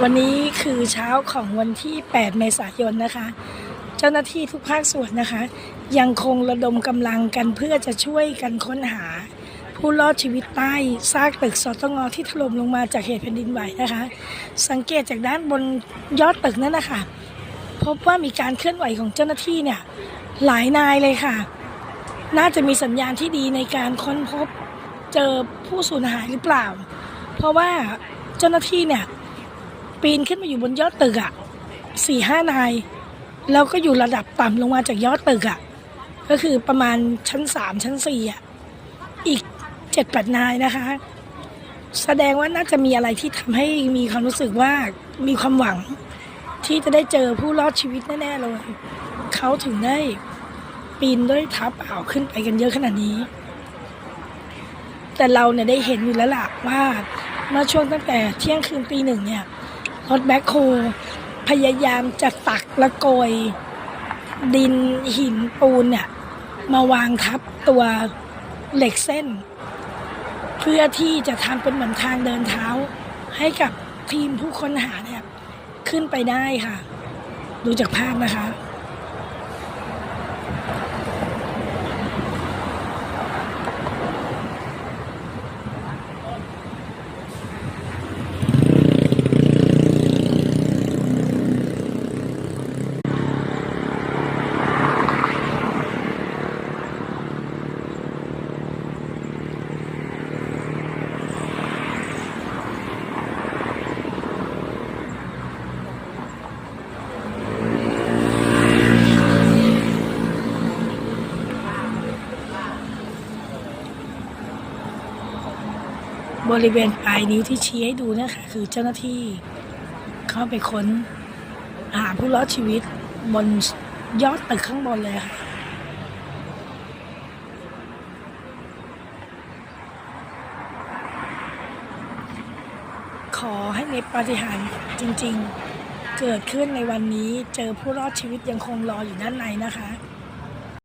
วันนี้คือเช้าของวันที่ 8 เมษายนนะคะ เจ้าหน้าที่ทุกภาคส่วนนะคะ ยังคงระดมกำลังกันเพื่อจะช่วยกันค้นหา ผู้รอดชีวิตใต้ซากตึกสตงที่ถล่มลงมาจากเหตุแผ่นดินไหวนะคะ สังเกตจากด้านบนยอดตึกนั่นนะคะพบว่ามีการเคลื่อนไหวของเจ้าหน้าที่เนี่ยหลายนายเลยค่ะ น่าจะมีสัญญาณที่ดีในการค้นพบเจอผู้สูญหายหรือเปล่า เพราะว่าเจ้าหน้าที่เนี่ย ปีนขึ้นมาอยู่บนยอดตึกอะสี่ห้านาย แล้วก็อยู่ระดับต่ำลงมาจากยอดตึกอะก็คือประมาณชั้นสามชั้นสี่อะอีกเจ็ดแปดนายนะคะ แสดงว่าน่าจะมีอะไรที่ทำให้มีความรู้สึกว่ามีความหวัง ที่จะได้เจอผู้รอดชีวิตแน่ๆเลยเขาถึงได้ปีนด้วยท้าเปล่าขึ้นไปกันเยอะขนาดนี้ แต่เราเนี่ยได้เห็นอยู่แล้วล่ะว่าเมื่อช่วงตั้งแต่เที่ยงคืนตีหนึ่งเนี่ย รถแบ็คโฮพยายามจะตักและโกย ดินหินปูนเนี่ย มาวางทับตัวเหล็กเส้น เพื่อที่จะทำเป็นเหมือนทางเดินเท้า ให้กับทีมผู้ค้นหาเนี่ย ขึ้นไปได้ค่ะ ดูจากภาพนะคะ บริเวณปลายนิ้วที่ชี้ให้ดูเนะคะคือเจ้าหน้าที่เข้าไปค้นหาผู้รอดชีวิตบนยอดตึกข้างบนเลยค่ะขอให้มีปาฏิหาริย์จริง ๆ เกิดขึ้นในวันนี้เจอผู้รอดชีวิตยังคงรออยู่ด้านในนะคะ